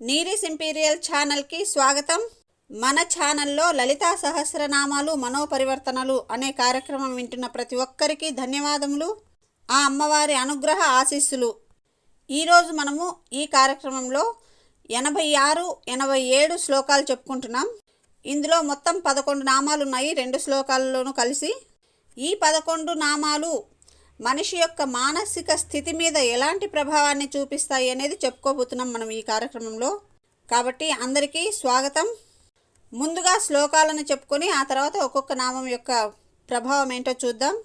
Neeri's imperial ఛానల్కి స్వాగతం. మన ఛానల్లో లలితా సహస్రనామాలు మనోపరివర్తనలు అనే కార్యక్రమం వింటున్న ప్రతి ఒక్కరికి ధన్యవాదములు. ఆ అమ్మవారి అనుగ్రహ ఆశీస్సులు. ఈరోజు మనము ఈ కార్యక్రమంలో ఎనభై ఆరు ఎనభై ఏడు శ్లోకాలు చెప్పుకుంటున్నాం. ఇందులో మొత్తం పదకొండు నామాలు ఉన్నాయి రెండు శ్లోకాలలోనూ కలిసి ఈ పదకొండు నామాలు మనిషి యొక్క మానసిక స్థితి మీద ఎలాంటి ప్రభావాన్ని చూపిస్తాయి అనేది చెప్పుకోబోతున్నాం మనం ఈ కార్యక్రమంలో. కాబట్టి అందరికీ స్వాగతం. ముందుగా శ్లోకాలను చెప్పుకొని ఆ తర్వాత ఒక్కొక్క నామం యొక్క ప్రభావం ఏంటో చూద్దాం.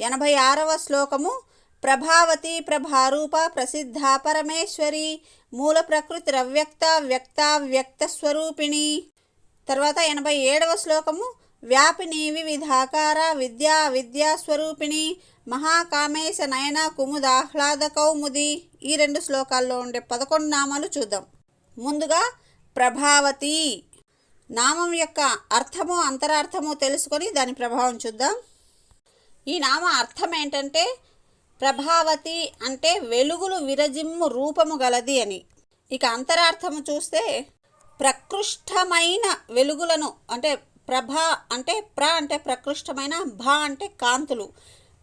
ఎనభై ఆరవ శ్లోకము ప్రభావతి ప్రభారూప ప్రసిద్ధ పరమేశ్వరి మూల ప్రకృతి రవ్యక్త వ్యక్త వ్యక్త స్వరూపిణి. తర్వాత ఎనభై ఏడవ శ్లోకము వ్యాపిని వివిధాకార విద్యా విద్యాస్వరూపిణి మహాకామేశ నయన కుముదాహ్లాద కౌముది ఈ రెండు శ్లోకాల్లో ఉండే పదకొండు నామాలు చూద్దాం. ముందుగా ప్రభావతి. నామం యొక్క అర్థము అంతరార్థము తెలుసుకొని దాని ప్రభావం చూద్దాం. ఈ నామ అర్థం ఏంటంటే ప్రభావతి అంటే వెలుగులు విరజిమ్ము రూపము గలది అని. ఇక అంతరార్థము చూస్తే ప్రకృష్టమైన వెలుగులను అంటే ప్రభ అంటే ప్ర అంటే ప్రకృష్టమైన భ అంటే కాంతులు.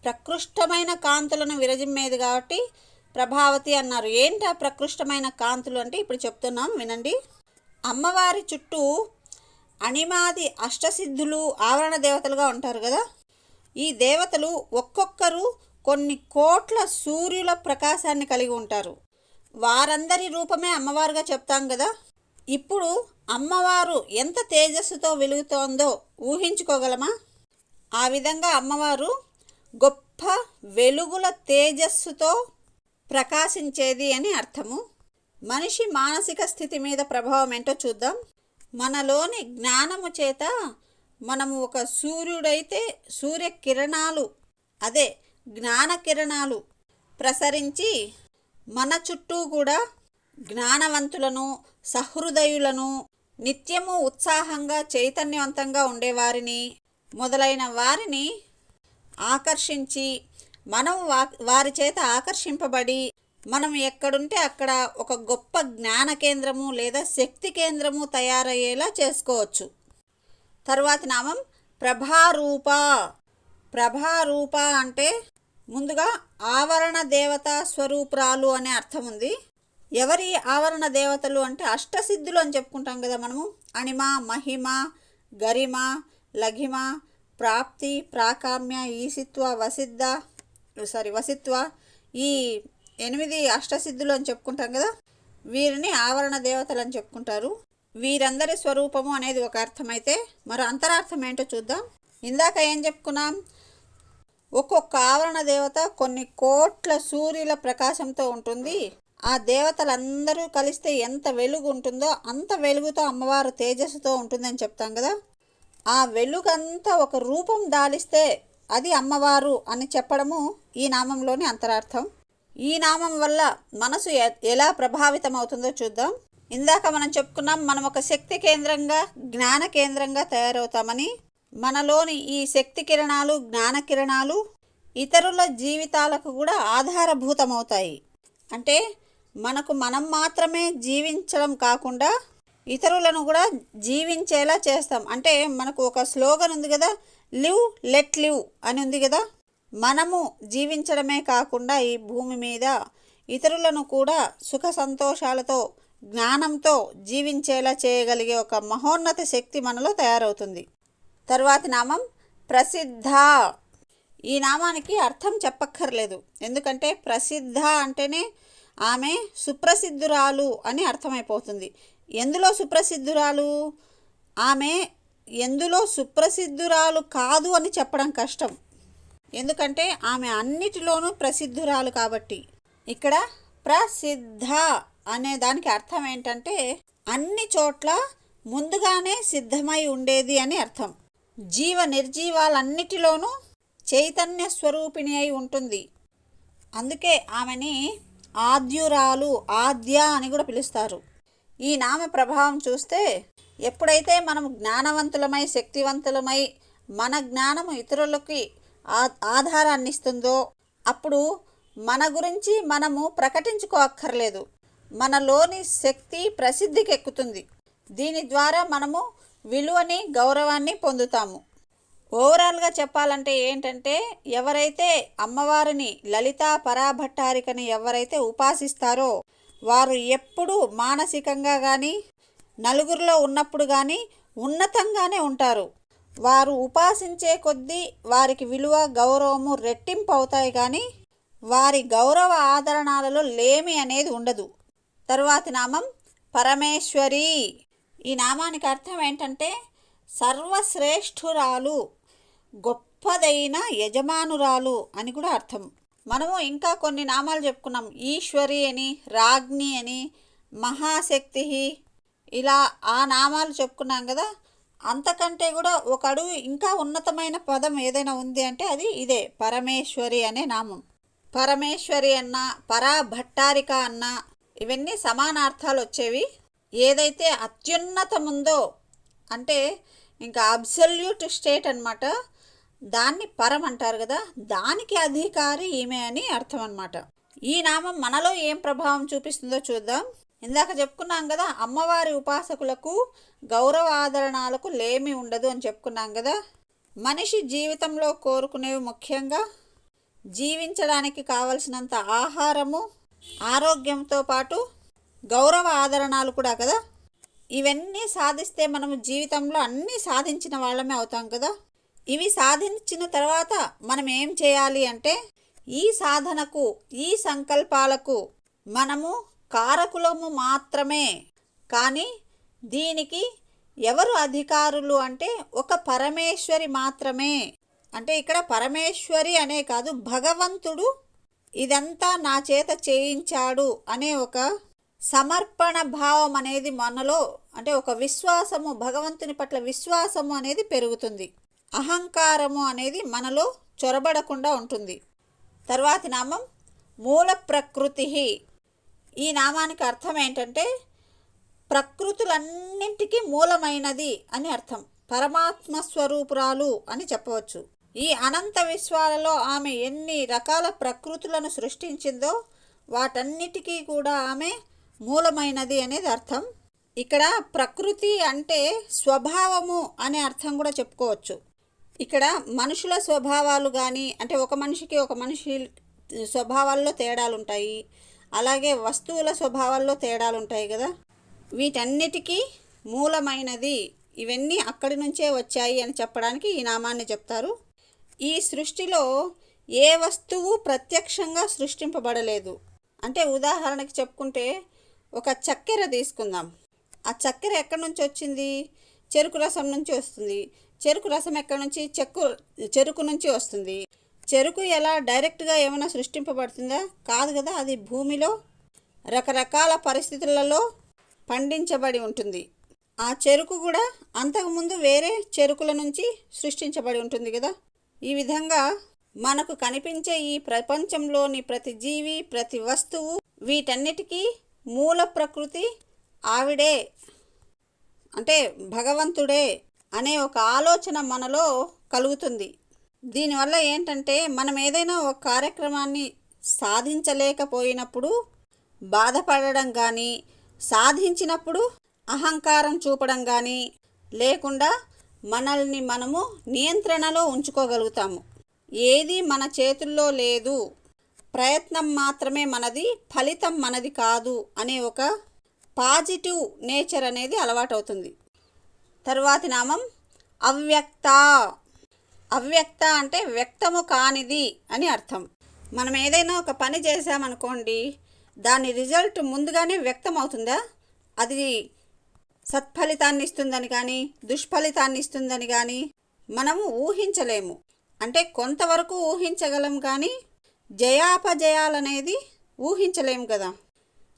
ప్రకృష్టమైన కాంతులను విరజిమ్మేది కాబట్టి ప్రభావతి అన్నారు. ఏంటి ఆ ప్రకృష్టమైన కాంతులు అంటే? ఇప్పుడు చెప్తున్నాం వినండి. అమ్మవారి చుట్టూ అణిమాది అష్టసిద్ధులు ఆవరణ దేవతలుగా ఉంటారు కదా? ఈ దేవతలు ఒక్కొక్కరు కొన్ని కోట్ల సూర్యుల ప్రకాశాన్ని కలిగి ఉంటారు. వారందరి రూపమే అమ్మవారుగా చెప్తాం కదా? ఇప్పుడు అమ్మవారు ఎంత తేజస్సుతో వెలుగుతోందో ఊహించుకోగలమా? ఆ విధంగా అమ్మవారు గొప్ప వెలుగుల తేజస్సుతో ప్రకాశించేది అని అర్థము. మనిషి మానసిక స్థితి మీద ప్రభావం ఏంటో చూద్దాం. మనలోని జ్ఞానము చేత మనము ఒక సూర్యుడైతే సూర్యకిరణాలు అదే జ్ఞాన కిరణాలు ప్రసరించి మన చుట్టూ కూడా జ్ఞానవంతులను సహృదయులను నిత్యము ఉత్సాహంగా చైతన్యవంతంగా ఉండేవారిని మొదలైన వారిని ఆకర్షించి మనం వా వారి చేత ఆకర్షింపబడి మనం ఎక్కడుంటే అక్కడ ఒక గొప్ప జ్ఞాన కేంద్రము లేదా శక్తి కేంద్రము తయారయ్యేలా చేసుకోవచ్చు. తర్వాత నామం ప్రభారూప. ప్రభారూప అంటే ముందుగా ఆవరణ దేవత స్వరూపురాలు అనే అర్థం ఉంది. ఎవరి ఆవరణ దేవతలు అంటే అష్టసిద్ధులు అని చెప్పుకుంటాం కదా మనము. అణిమ మహిమ గరిమ లఘిమ ప్రాప్తి ప్రాకామ్య ఈసిత్వ వసిద్ధ సారీ వసిత్వ ఈ ఎనిమిది అష్టసిద్ధులు అని చెప్పుకుంటాం కదా? వీరిని ఆవరణ దేవతలు అని చెప్పుకుంటారు. వీరందరి స్వరూపము అనేది ఒక అర్థమైతే మరో అంతరార్థం ఏంటో చూద్దాం. ఇందాక ఏం చెప్పుకున్నాం? ఒక్కొక్క ఆవరణ దేవత కొన్ని కోట్ల సూర్యుల ప్రకాశంతో ఉంటుంది. ఆ దేవతలందరూ కలిస్తే ఎంత వెలుగు ఉంటుందో అంత వెలుగుతో అమ్మవారు తేజస్సుతో ఉంటుందని చెప్తాం కదా? ఆ వెలుగంతా ఒక రూపం దాలిస్తే అది అమ్మవారు అని చెప్పడము ఈ నామంలోని అంతరార్థం. ఈ నామం వల్ల మనసు ఎ- ఎలా ప్రభావితం అవుతుందో చూద్దాం. ఇందాక మనం చెప్పుకున్నాం మనం ఒక శక్తి కేంద్రంగా జ్ఞాన కేంద్రంగా తయారవుతామని. మనలోని ఈ శక్తి కిరణాలు జ్ఞాన కిరణాలు ఇతరుల జీవితాలకు కూడా ఆధారభూతమవుతాయి. అంటే మనకు మనం మాత్రమే జీవించడం కాకుండా ఇతరులను కూడా జీవించేలా చేస్తాం. అంటే మనకు ఒక స్లోగన్ ఉంది కదా లివ్ లెట్ లివ్ అని ఉంది కదా మనము జీవించడమే కాకుండా ఈ భూమి మీద ఇతరులను కూడా సుఖ సంతోషాలతో జ్ఞానంతో జీవించేలా చేయగలిగే ఒక మహోన్నత శక్తి మనలో తయారవుతుంది. తరువాతి నామం ప్రసిద్ధ. ఈ నామానికి అర్థం చెప్పక్కర్లేదు. ఎందుకంటే ప్రసిద్ధ అంటేనే ఆమె సుప్రసిద్ధురాలు అని అర్థమైపోతుంది. ఎందులో సుప్రసిద్ధురాలు? ఆమె ఎందులో సుప్రసిద్ధురాలు కాదు అని చెప్పడం కష్టం. ఎందుకంటే ఆమె అన్నిటిలోనూ ప్రసిద్ధురాలు కాబట్టి. ఇక్కడ ప్రసిద్ధ అనే దానికి అర్థం ఏంటంటే అన్ని చోట్ల ముందుగానే సిద్ధమై ఉండేది అని అర్థం. జీవ నిర్జీవాలన్నిటిలోనూ చైతన్య స్వరూపిణి అయి ఉంటుంది. అందుకే ఆమెని ఆద్యురాలు ఆద్య అని కూడా పిలుస్తారు. ఈ నామ ప్రభావం చూస్తే ఎప్పుడైతే మనం జ్ఞానవంతులమై శక్తివంతులమై మన జ్ఞానము ఇతరులకి ఆ- ఆధారాన్ని ఇస్తుందో అప్పుడు మన గురించి మనము ప్రకటించుకోక్కర్లేదు. మనలోని శక్తి ప్రసిద్ధికి ఎక్కుతుంది దీని ద్వారా మనము విలువని గౌరవాన్ని పొందుతాము. ఓవరాల్గా చెప్పాలంటే ఏంటంటే ఎవరైతే అమ్మవారిని లలితా పరాభట్టారికని ఎవరైతే ఉపాసిస్తారో వారు ఎప్పుడూ మానసికంగా కానీ నలుగురిలో ఉన్నప్పుడు కానీ ఉన్నతంగానే ఉంటారు. వారు ఉపాసించే కొద్దీ వారికి విలువ గౌరవము రెట్టింపు అవుతాయి కానీ వారి గౌరవ ఆదరణాలలో లేమి అనేది ఉండదు. తరువాతి నామం పరమేశ్వరి. ఈ నామానికి అర్థం ఏంటంటే సర్వశ్రేష్ఠురాలు గొప్పదైన యజమానురాలు అని కూడా అర్థం. మనము ఇంకా కొన్ని నామాలు చెప్పుకున్నాం. ఈశ్వరి అని రాజ్ఞి అని మహాశక్తి ఇలా ఆ నామాలు చెప్పుకున్నాం కదా. అంతకంటే కూడా ఒక అడుగు ఇంకా ఉన్నతమైన పదం ఏదైనా ఉంది అంటే అది ఇదే పరమేశ్వరి అనే నామం. పరమేశ్వరి అన్న పరాభట్టారిక అన్న ఇవన్నీ సమానార్థాలు వచ్చేవి. ఏదైతే అత్యున్నతముందో అంటే ఇంకా అబ్సల్యూట్ స్టేట్ అనమాట దాన్ని పరం అంటారు కదా దానికి అధికారి ఈమె అని అర్థం అనమాట ఈ నామం మనలో ఏం ప్రభావం చూపిస్తుందో చూద్దాం. ఇందాక చెప్పుకున్నాం కదా అమ్మవారి ఉపాసకులకు గౌరవ ఆదరణాలకు లేమి ఉండదు అని చెప్పుకున్నాం కదా. మనిషి జీవితంలో కోరుకునేవి ముఖ్యంగా జీవించడానికి కావలసినంత ఆహారము ఆరోగ్యంతో పాటు గౌరవ ఆదరణాలు కూడా కదా. ఇవన్నీ సాధిస్తే మనము జీవితంలో అన్నీ సాధించిన వాళ్ళమే అవుతాం కదా. ఇవి సాధించిన తర్వాత మనం ఏం చేయాలి అంటే ఈ సాధనకు ఈ సంకల్పాలకు మనము కారకులము మాత్రమే. కానీ దీనికి ఎవరు అధికారులు అంటే ఒక పరమేశ్వరి మాత్రమే. అంటే ఇక్కడ పరమేశ్వరి అనే కాదు భగవంతుడు ఇదంతా నా చేత చేయించాడు అనే ఒక సమర్పణ భావం అనేది మనలో అంటే ఒక విశ్వాసము భగవంతుని పట్ల విశ్వాసము అనేది పెరుగుతుంది. అహంకారము అనేది మనలో చొరబడకుండా ఉంటుంది. తర్వాతి నామం మూల ప్రకృతి ఈ నామానికి అర్థం ఏంటంటే ప్రకృతులన్నింటికీ మూలమైనది అని అర్థం. పరమాత్మ స్వరూపురాలు అని చెప్పవచ్చు. ఈ అనంత విశ్వాలలో ఆమె ఎన్ని రకాల ప్రకృతులను సృష్టించిందో వాటన్నిటికీ కూడా ఆమె మూలమైనది అనేది అర్థం. ఇక్కడ ప్రకృతి అంటే స్వభావము అనే అర్థం కూడా చెప్పుకోవచ్చు. ఇక్కడ మనుషుల స్వభావాలు కానీ అంటే ఒక మనిషికి ఒక మనిషి స్వభావాల్లో తేడాలు ఉంటాయి అలాగే వస్తువుల స్వభావాల్లో తేడాలు ఉంటాయి కదా. వీటన్నిటికీ మూలమైనది ఇవన్నీ అక్కడి నుంచే వచ్చాయి అని చెప్పడానికి ఈ నామాన్ని చెప్తారు. ఈ సృష్టిలో ఏ వస్తువు ప్రత్యక్షంగా సృష్టింపబడలేదు. అంటే ఉదాహరణకి చెప్పుకుంటే ఒక చక్కెర తీసుకుందాం. ఆ చక్కెర ఎక్కడి నుంచి వచ్చింది? చెరుకు రసం నుంచి వస్తుంది. చెరుకు రసం ఎక్కడి నుంచి? చెక్కు చెరుకు నుంచి వస్తుంది. చెరుకు ఎలా డైరెక్ట్గా ఏమైనా సృష్టింపబడుతుందా? కాదు కదా అది భూమిలో రకరకాల పరిస్థితులలో పండించబడి ఉంటుంది. ఆ చెరుకు కూడా అంతకుముందు వేరే చెరుకుల నుంచి సృష్టించబడి ఉంటుంది కదా. ఈ విధంగా మనకు కనిపించే ఈ ప్రపంచంలోని ప్రతి జీవి ప్రతి వస్తువు వీటన్నిటికీ మూల ప్రకృతి ఆవిడే. అంటే భగవంతుడే. అనే ఒక ఆలోచన మనలో కలుగుతుంది. దీనివల్ల ఏంటంటే మనం ఏదైనా ఒక కార్యక్రమాన్ని సాధించలేకపోయినప్పుడు బాధపడడం కానీ సాధించినప్పుడు అహంకారం చూపడం కానీ లేకుండా మనల్ని మనము నియంత్రణలో ఉంచుకోగలుగుతాము. ఏది మన చేతుల్లో లేదు. ప్రయత్నం మాత్రమే మనది ఫలితం మనది కాదు అనే ఒక పాజిటివ్ నేచర్ అనేది అలవాటవుతుంది. తరువాతి నామం అవ్యక్త. అవ్యక్త అంటే వ్యక్తము కానిది అని అర్థం. మనం ఏదైనా ఒక పని చేసామనుకోండి దాని రిజల్ట్ ముందుగానే వ్యక్తం అవుతుందా అది సత్ఫలితాన్ని ఇస్తుందని కానీ దుష్ఫలితాన్ని ఇస్తుందని కానీ మనము ఊహించలేము. అంటే కొంతవరకు ఊహించగలం కానీ జయాపజయాలనేది ఊహించలేము కదా.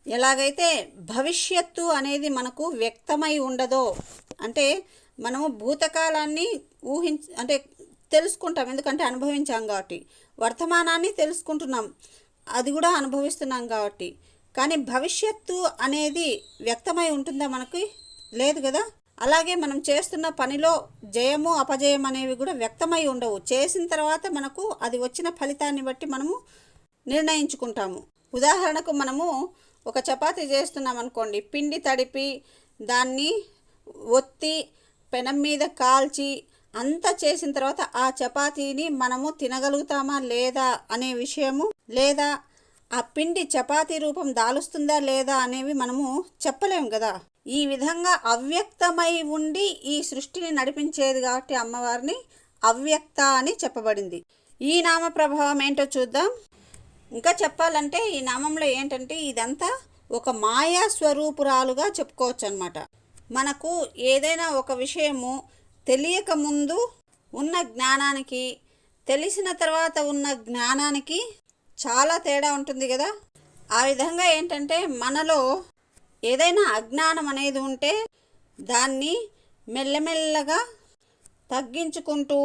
ఎలాగైతే భవిష్యత్తు అనేది మనకు వ్యక్తమై ఉండదో అంటే మనము భూతకాలాన్ని ఊహించ అంటే తెలుసుకుంటాం. ఎందుకంటే అనుభవించాం కాబట్టి. వర్తమానాన్ని తెలుసుకుంటున్నాం. అది కూడా అనుభవిస్తున్నాం కాబట్టి. కానీ భవిష్యత్తు అనేది వ్యక్తమై ఉంటుందా మనకి? లేదు కదా. అలాగే మనం చేస్తున్న పనిలో జయము అపజయం అనేవి కూడా వ్యక్తమై ఉండవు. చేసిన తర్వాత మనకు అది వచ్చిన ఫలితాన్ని బట్టి మనము నిర్ణయించుకుంటాము. ఉదాహరణకు మనము ఒక చపాతి చేస్తున్నాం అనుకోండి పిండి తడిపి దాన్ని ఒత్తి పెనం మీద కాల్చి అంతా చేసిన తర్వాత ఆ చపాతీని మనము తినగలుగుతామా లేదా అనే విషయము లేదా ఆ పిండి చపాతీ రూపం దాలుస్తుందా లేదా అనేవి మనము చెప్పలేము కదా. ఈ విధంగా అవ్యక్తమై ఉండి ఈ సృష్టిని నడిపించేది కాబట్టి అమ్మవారిని అవ్యక్త అని చెప్పబడింది. ఈ నామ ప్రభావం ఏంటో చూద్దాం. ఇంకా చెప్పాలంటే ఈ నామంలో ఏంటంటే ఇదంతా ఒక మాయా స్వరూపురాలుగా చెప్పుకోవచ్చు అనమాట మనకు ఏదైనా ఒక విషయము తెలియక ముందు ఉన్న జ్ఞానానికి తెలిసిన తర్వాత ఉన్న జ్ఞానానికి చాలా తేడా ఉంటుంది కదా. ఆ విధంగా ఏంటంటే మనలో ఏదైనా అజ్ఞానం అనేది ఉంటే దాన్ని మెల్లమెల్లగా తగ్గించుకుంటూ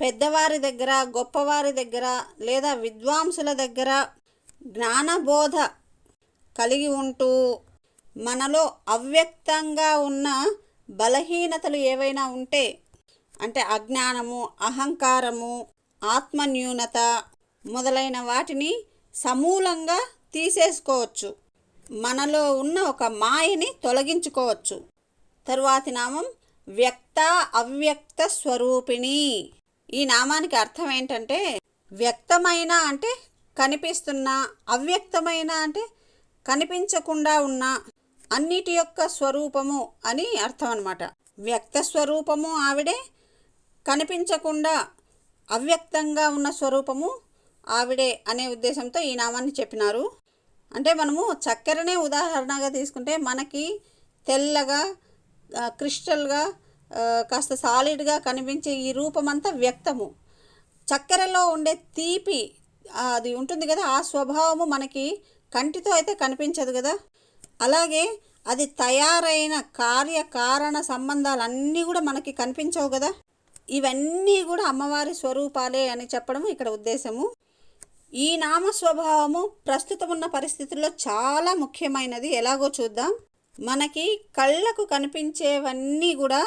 పెద్దవారి దగ్గర గొప్పవారి దగ్గర లేదా విద్వాంసుల దగ్గర జ్ఞానబోధ కలిగి ఉంటూ మనలో అవ్యక్తంగా ఉన్న బలహీనతలు ఏవైనా ఉంటే అంటే అజ్ఞానము అహంకారము ఆత్మన్యూనత మొదలైన వాటిని సమూలంగా తీసేసుకోవచ్చు. మనలో ఉన్న ఒక మాయని తొలగించుకోవచ్చు. తరువాతి నామం వ్యక్త అవ్యక్త స్వరూపిణి. ఈ నామానికి అర్థం ఏంటంటే వ్యక్తమైన అంటే కనిపిస్తున్న అవ్యక్తమైన అంటే కనిపించకుండా ఉన్న అన్నిటి యొక్క స్వరూపము అని అర్థం అనమాట వ్యక్త స్వరూపము ఆవిడే కనిపించకుండా అవ్యక్తంగా ఉన్న స్వరూపము ఆవిడే అనే ఉద్దేశంతో ఈ నామాన్ని చెప్పినారు. అంటే మనము చక్కెరనే ఉదాహరణగా తీసుకుంటే మనకి తెల్లగా క్రిస్టల్గా కాస్త సాలిడ్గా కనిపించే ఈ రూపమంతా వ్యక్తము. చక్కెరలో ఉండే తీపి అది ఉంటుంది కదా ఆ స్వభావము మనకి కంటితో అయితే కనిపించదు కదా. అలాగే అది తయారైన కార్యకారణ సంబంధాలన్నీ కూడా మనకి కనిపించవు కదా. ఇవన్నీ కూడా అమ్మవారి స్వరూపాలే అని చెప్పడం ఇక్కడ ఉద్దేశము. ఈ నామ స్వభావము ప్రస్తుతం ఉన్న పరిస్థితుల్లో చాలా ముఖ్యమైనది. ఎలాగో చూద్దాం. మనకి కళ్ళకు కనిపించేవన్నీ కూడా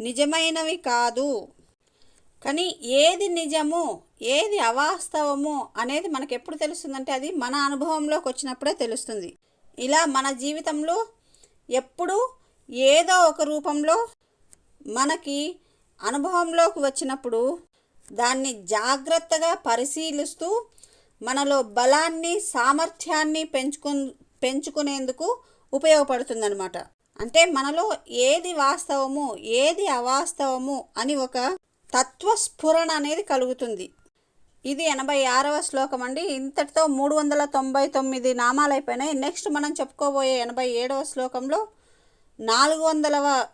నిజమైనవి కాదు. కానీ ఏది నిజము ఏది అవాస్తవము అనేది మనకు ఎప్పుడు తెలుస్తుందంటే అది మన అనుభవంలోకి వచ్చినప్పుడే తెలుస్తుంది. ఇలా మన జీవితంలో ఎప్పుడు ఏదో ఒక రూపంలో మనకి అనుభవంలోకి వచ్చినప్పుడు దాన్ని జాగ్రత్తగా పరిశీలిస్తూ మనలో బలాన్ని సామర్థ్యాన్ని పెంచుకు పెంచుకునేందుకు ఉపయోగపడుతుందన్నమాట. అంటే మనలో ఏది వాస్తవము ఏది అవాస్తవము అని ఒక తత్వస్ఫురణ అనేది కలుగుతుంది. ఇది ఎనభై ఆరవ శ్లోకం అండి. ఇంతటితో మూడు వందల తొంభై తొమ్మిది నామాలు అయిపోయినాయి. నెక్స్ట్ మనం చెప్పుకోబోయే ఎనభై ఏడవ శ్లోకంలో నాలుగు వందలవ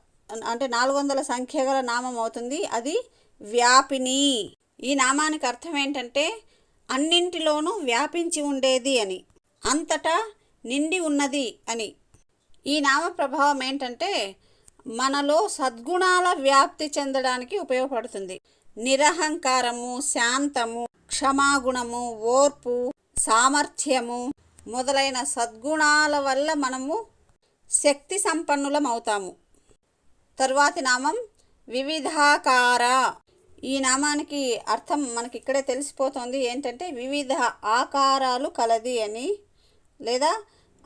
అంటే నాలుగు వందల సంఖ్య గల నామం అవుతుంది. అది వ్యాపిని. ఈ నామానికి అర్థం ఏంటంటే అన్నింటిలోనూ వ్యాపించి ఉండేది అని అంతటా నిండి ఉన్నది అని. ఈ నామ ప్రభావం ఏంటంటే మనలో సద్గుణాల వ్యాప్తి చెందడానికి ఉపయోగపడుతుంది. నిరహంకారము శాంతము క్షమాగుణము ఓర్పు సామర్థ్యము మొదలైన సద్గుణాల వల్ల మనము శక్తి సంపన్నులం అవుతాము. తరువాతి నామం వివిధాకార. ఈ నామానికి అర్థం మనకి ఇక్కడే తెలిసిపోతుంది. ఏంటంటే వివిధ ఆకారాలు కలది అని లేదా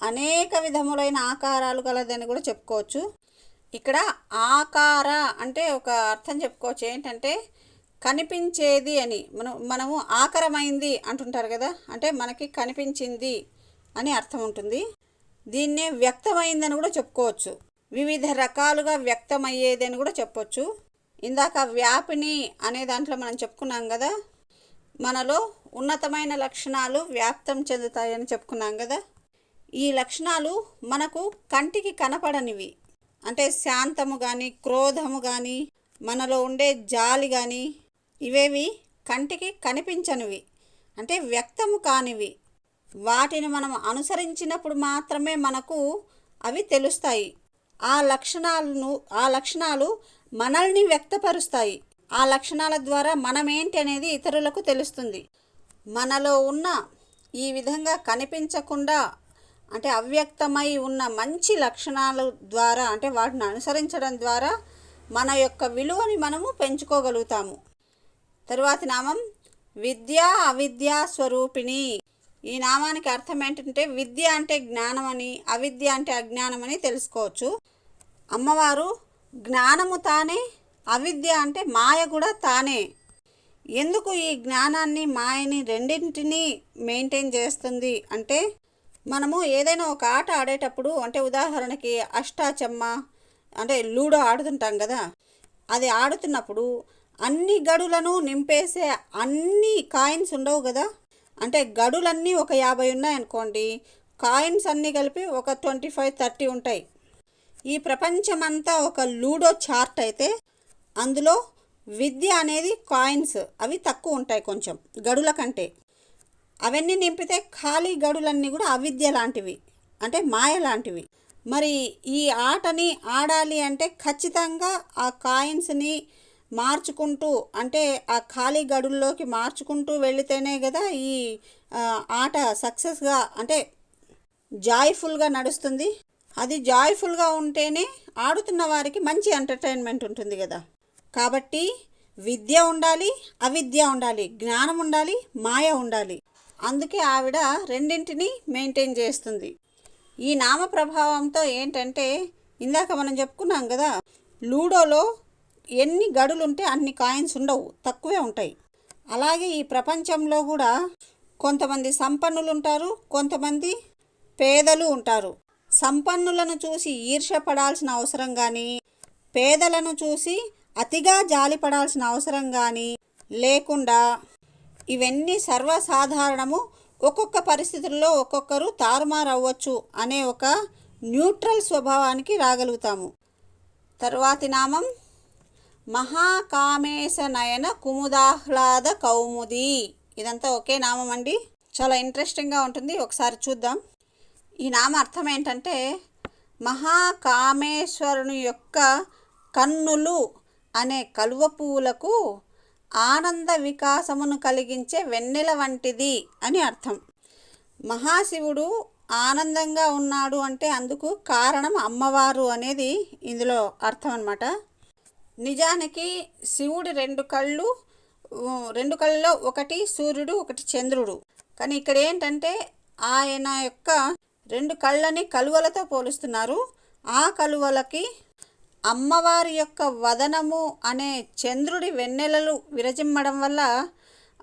అనేక విధములైన ఆకారాలు గలదని కూడా చెప్పుకోవచ్చు. ఇక్కడ ఆకార అంటే ఒక అర్థం చెప్పుకోవచ్చు. ఏంటంటే కనిపించేది అని. మనం మనము ఆకరమైంది అంటుంటారు కదా. అంటే మనకి కనిపించింది అని అర్థం ఉంటుంది. దీన్నే వ్యక్తమైందని కూడా చెప్పుకోవచ్చు. వివిధ రకాలుగా వ్యక్తమయ్యేది అని కూడా చెప్పొచ్చు. ఇందాక వ్యాపిని అనే దాంట్లో మనం చెప్పుకున్నాం కదా. మనలో ఉన్నతమైన లక్షణాలు వ్యాప్తం చెందుతాయని చెప్పుకున్నాం కదా. ఈ లక్షణాలు మనకు కంటికి కనపడనివి. అంటే శాంతము కానీ క్రోధము కానీ మనలో ఉండే జాలి కానీ ఇవేవి కంటికి కనిపించనివి. అంటే వ్యక్తము కానివి. వాటిని మనం అనుసరించినప్పుడు మాత్రమే మనకు అవి తెలుస్తాయి. ఆ లక్షణాలను ఆ లక్షణాలు మనల్ని వ్యక్తపరుస్తాయి. ఆ లక్షణాల ద్వారా మనమేంటి అనేది ఇతరులకు తెలుస్తుంది. మనలో ఉన్న ఈ విధంగా కనిపించకుండా అంటే అవ్యక్తమై ఉన్న మంచి లక్షణాల ద్వారా అంటే వాటిని అనుసరించడం ద్వారా మన యొక్క విలువని మనము పెంచుకోగలుగుతాము. తరువాతి నామం విద్యా అవిద్యా స్వరూపిణి. ఈ నామానికి అర్థం ఏంటంటే విద్య అంటే జ్ఞానం అని అవిద్య అంటే అజ్ఞానం అని తెలుసుకోవచ్చు. అమ్మవారు జ్ఞానము తానే అవిద్య అంటే మాయ కూడా తానే. ఎందుకు ఈ జ్ఞానాన్ని మాయని రెండింటినీ మెయింటైన్ చేస్తుంది అంటే మనము ఏదైనా ఒక ఆట ఆడేటప్పుడు అంటే ఉదాహరణకి అష్టాచమ్మ అంటే లూడో ఆడుతుంటాం కదా అది ఆడుతున్నప్పుడు అన్ని గడులను నింపేసే అన్ని కాయిన్స్ ఉండవు కదా? అంటే గడులన్నీ ఒక యాభై ఉన్నాయనుకోండి కాయిన్స్ అన్నీ కలిపి ఒక ట్వంటీ ఫైవ్ థర్టీ ఉంటాయి. ఈ ప్రపంచమంతా ఒక లూడో చార్ట్ అయితే అందులో విద్య అనేది కాయిన్స్ అవి తక్కువ ఉంటాయి కొంచెం గడుల కంటే. అవన్నీ నింపితే ఖాళీ గడులన్నీ కూడా అవిద్య లాంటివి అంటే మాయ లాంటివి. మరి ఈ ఆటని ఆడాలి అంటే ఖచ్చితంగా ఆ కాయిన్స్ని మార్చుకుంటూ అంటే ఆ ఖాళీ గడుల్లోకి మార్చుకుంటూ వెళితేనే కదా ఈ ఆట సక్సెస్గా అంటే జాయ్ఫుల్గా నడుస్తుంది. అది జాయ్ఫుల్గా ఉంటేనే ఆడుతున్న వారికి మంచి ఎంటర్టైన్మెంట్ ఉంటుంది కదా. కాబట్టి విద్య ఉండాలి అవిద్య ఉండాలి జ్ఞానం ఉండాలి మాయ ఉండాలి. అందుకే ఆవిడ రెండింటిని మెయింటైన్ చేస్తుంది. ఈ నామ ప్రభావంతో ఏంటంటే ఇందాక మనం చెప్పుకున్నాం కదా లూడోలో ఎన్ని గడులు ఉంటే అన్ని కాయిన్స్ ఉండవు తక్కువే ఉంటాయి. అలాగే ఈ ప్రపంచంలో కూడా కొంతమంది సంపన్నులు ఉంటారు కొంతమంది పేదలు ఉంటారు. సంపన్నులను చూసి ఈర్షపడాల్సిన అవసరం కానీ పేదలను చూసి అతిగా జాలిపడాల్సిన అవసరం కానీ లేకుండా ఇవన్నీ సర్వసాధారణము. ఒక్కొక్క పరిస్థితుల్లో ఒక్కొక్కరు తారుమారు అవ్వచ్చు అనే ఒక న్యూట్రల్ స్వభావానికి రాగలుగుతాము. తరువాతి నామం మహాకామేశ నయన కుముదాహ్లాద కౌముది. ఇదంతా ఒకే నామం అండి చాలా ఇంట్రెస్టింగ్గా ఉంటుంది. ఒకసారి చూద్దాం. ఈ నామ అర్థం ఏంటంటే మహాకామేశ్వరుని యొక్క కన్నులు అనే కలువ పువ్వులకు ఆనంద వికాసమును కలిగించే వెన్నెల వంటిది అని అర్థం. మహాశివుడు ఆనందంగా ఉన్నాడు అంటే అందుకు కారణం అమ్మవారు అనేది ఇందులో అర్థం అనమాట నిజానికి శివుడి రెండు కళ్ళు రెండు కళ్ళలో ఒకటి సూర్యుడు ఒకటి చంద్రుడు. కానీ ఇక్కడ ఏంటంటే ఆయన యొక్క రెండు కళ్ళని కలువలతో పోలుస్తున్నారు. ఆ కలువలకి అమ్మవారి యొక్క వదనము అనే చంద్రుడి వెన్నెలలు విరజిమ్మడం వల్ల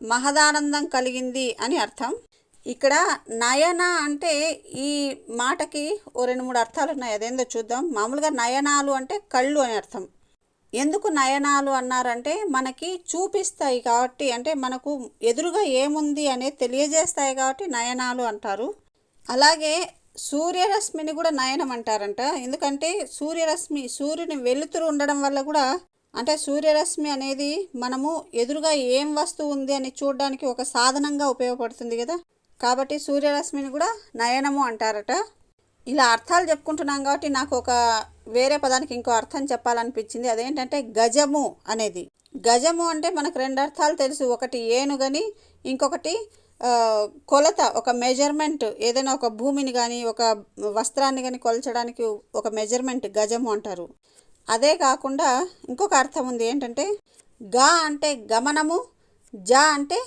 మహదానందం కలిగింది అని అర్థం. ఇక్కడ నయన అంటే ఈ మాటకి ఓ రెండు మూడు అర్థాలు ఉన్నాయి. అదేందో చూద్దాం. మామూలుగా నయనాలు అంటే కళ్ళు అని అర్థం. ఎందుకు నయనాలు అన్నారంటే మనకి చూపిస్తాయి కాబట్టి అంటే మనకు ఎదురుగా ఏముంది అనేది తెలియజేస్తాయి కాబట్టి నయనాలు అంటారు. అలాగే సూర్యరశ్మిని కూడా నయనం అంటారంట. ఎందుకంటే సూర్యరశ్మి సూర్యుని వెలుతురు ఉండడం వల్ల కూడా అంటే సూర్యరశ్మి అనేది మనము ఎదురుగా ఏం వస్తువు ఉంది అని చూడడానికి ఒక సాధనంగా ఉపయోగపడుతుంది కదా. కాబట్టి సూర్యరశ్మిని కూడా నయనము అంటారట. ఇలా అర్థాలు చెప్పుకుంటున్నాం కాబట్టి నాకు ఒక వేరే పదానికి ఇంకో అర్థం చెప్పాలనిపించింది. అదేంటంటే గజము అనేది. గజము అంటే మనకు రెండు అర్థాలు తెలుసు. ఒకటి ఏనుగని ఇంకొకటి కొలత ఒక మెజర్మెంట్ ఏదైనా ఒక భూమిని కానీ ఒక వస్త్రాన్ని కానీ కొలచడానికి ఒక మెజర్మెంట్ గజము అంటారు. అదే కాకుండా ఇంకొక అర్థం ఉంది ఏంటంటే గా అంటే గమనము జా అంటే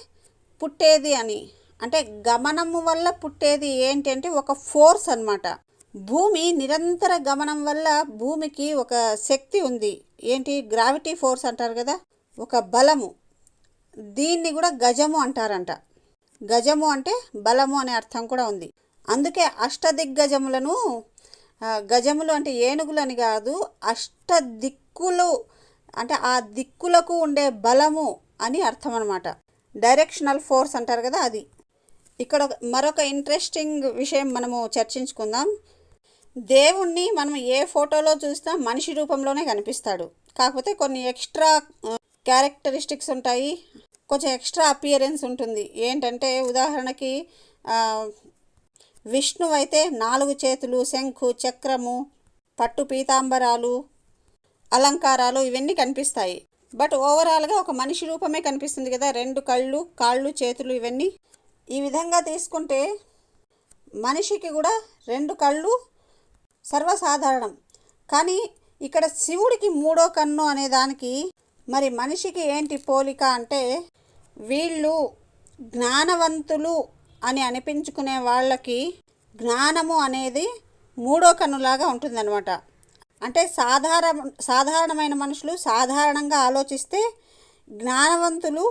పుట్టేది అని. అంటే గమనము వల్ల పుట్టేది ఏంటంటే ఒక ఫోర్స్ అన్నమాట. భూమి నిరంతర గమనం వల్ల భూమికి ఒక శక్తి ఉంది. ఏంటి? గ్రావిటీ ఫోర్స్ అంటారు కదా ఒక బలము. దీన్ని కూడా గజము అంటారంట. గజము అంటే బలము అనే అర్థం కూడా ఉంది. అందుకే అష్టదిగ్గజములను గజములు అంటే ఏనుగులు అని కాదు అష్ట దిక్కులు అంటే ఆ దిక్కులకు ఉండే బలము అని అర్థం అనమాట డైరెక్షనల్ ఫోర్స్ అంటారు కదా అది. ఇక్కడ ఒక- మరొక ఇంట్రెస్టింగ్ విషయం మనము చర్చించుకుందాం. దేవుణ్ణి మనం ఏ ఫోటోలో చూసినా మనిషి రూపంలోనే కనిపిస్తాడు. కాకపోతే కొన్ని ఎక్స్ట్రా క్యారెక్టరిస్టిక్స్ ఉంటాయి. కొంచెం ఎక్స్ట్రా అపియరెన్స్ ఉంటుంది. ఏంటంటే ఉదాహరణకి విష్ణు అయితే నాలుగు చేతులు శంఖు చక్రము పట్టు పీతాంబరాలు అలంకారాలు ఇవన్నీ కనిపిస్తాయి. బట్ ఓవరాల్గా ఒక మనిషి రూపమే కనిపిస్తుంది కదా రెండు కళ్ళు కాళ్ళు చేతులు ఇవన్నీ. ఈ విధంగా తీసుకుంటే మనిషికి కూడా రెండు కళ్ళు సర్వసాధారణం. కానీ ఇక్కడ శివుడికి మూడో కన్ను అనే దానికి మరి మనిషికి ఏంటి పోలిక అంటే వీళ్ళు జ్ఞానవంతులు అని అనిపించుకునే వాళ్ళకి జ్ఞానము అనేది మూడో కన్నులాగా ఉంటుందన్నమాట. అంటే సాధారణ సాధారణమైన మనుషులు సాధారణంగా ఆలోచిస్తే జ్ఞానవంతులు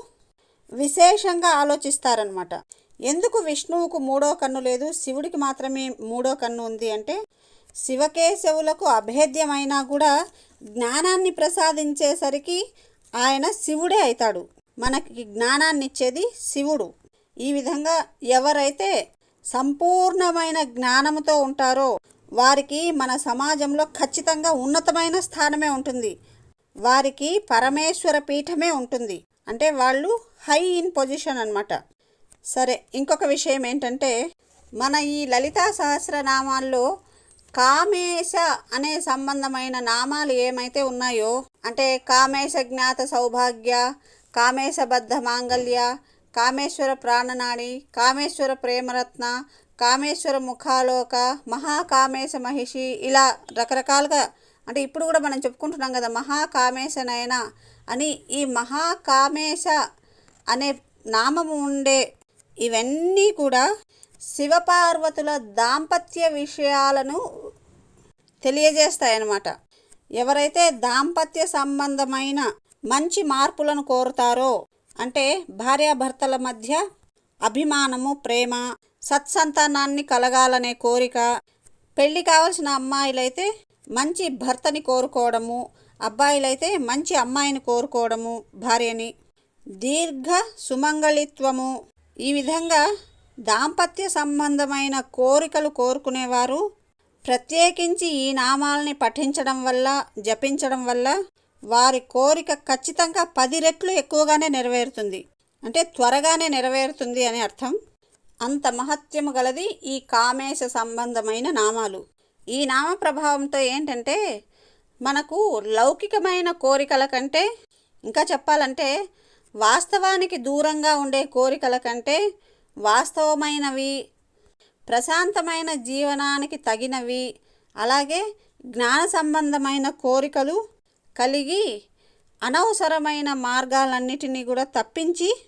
విశేషంగా ఆలోచిస్తారనమాట ఎందుకు విష్ణువుకు మూడో కన్ను లేదు? శివుడికి మాత్రమే మూడో కన్ను ఉంది అంటే శివకేశవులకు అభేద్యమైనా కూడా జ్ఞానాన్ని ప్రసాదించేసరికి ఆయన శివుడే అవుతాడు. మనకి జ్ఞానాన్ని ఇచ్చేది శివుడు. ఈ విధంగా ఎవరైతే సంపూర్ణమైన జ్ఞానముతో ఉంటారో వారికి మన సమాజంలో ఖచ్చితంగా ఉన్నతమైన స్థానమే ఉంటుంది. వారికి పరమేశ్వర పీఠమే ఉంటుంది. అంటే వాళ్ళు హై ఇన్ పొజిషన్ అనమాట సరే ఇంకొక విషయం ఏంటంటే మన ఈ లలితా సహస్రనామాల్లో కామేశ అనే సంబంధమైన నామాలు ఏమైతే ఉన్నాయో అంటే కామేశ జ్ఞాత సౌభాగ్య కామేశబద్ధ మాంగళ్య కామేశ్వర ప్రాణనాడి కామేశ్వర ప్రేమరత్న కామేశ్వర ముఖాలోక మహాకామేశ మహిషి ఇలా రకరకాలుగా అంటే ఇప్పుడు కూడా మనం చెప్పుకుంటున్నాం కదా మహాకామేశ నయన అని ఈ మహాకామేశ అనే నామము ఉండే ఇవన్నీ కూడా శివపార్వతుల దాంపత్య విషయాలను తెలియజేస్తాయన్నమాట. ఎవరైతే దాంపత్య సంబంధమైన మంచి మార్పులను కోరుతారో అంటే భార్యాభర్తల మధ్య అభిమానము ప్రేమ సత్సంతానాన్ని కలగాలనే కోరిక పెళ్ళి కావాల్సిన అమ్మాయిలైతే మంచి భర్తని కోరుకోవడము అబ్బాయిలైతే మంచి అమ్మాయిని కోరుకోవడము భార్యని. దీర్ఘ సుమంగళిత్వము. ఈ విధంగా దాంపత్య సంబంధమైన కోరికలు కోరుకునేవారు ప్రత్యేకించి ఈ నామాల్ని పఠించడం వల్ల జపించడం వల్ల వారి కోరిక ఖచ్చితంగా పది రెట్లు ఎక్కువగానే నెరవేరుతుంది. అంటే త్వరగానే నెరవేరుతుంది అని అర్థం. అంత మహత్యము గలది ఈ కామేశ సంబంధమైన నామాలు. ఈ నామ ప్రభావంతో ఏంటంటే మనకు లౌకికమైన కోరికల కంటే ఇంకా చెప్పాలంటే వాస్తవానికి దూరంగా ఉండే కోరికల కంటే వాస్తవమైనవి ప్రశాంతమైన జీవనానికి తగినవి అలాగే జ్ఞాన సంబంధమైన కోరికలు కలిగి అనవసరమైన మార్గాలన్నిటినీ కూడా తప్పించి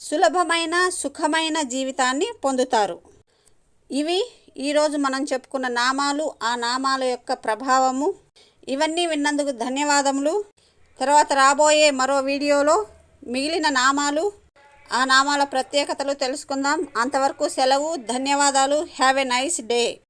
సులభమైన సుఖమైన జీవితాన్ని పొందుతారు. ఇవి ఈరోజు మనం చెప్పుకున్న నామాలు. ఆ నామాల యొక్క ప్రభావము. ఇవన్నీ విన్నందుకు ధన్యవాదములు. తర్వాత రాబోయే మరో వీడియోలో మిగిలిన నామాలు. ఆ నామాల ప్రత్యేకతలు తెలుసుకుందాం. అంతవరకు సెలవు ధన్యవాదాలు. Have a nice day.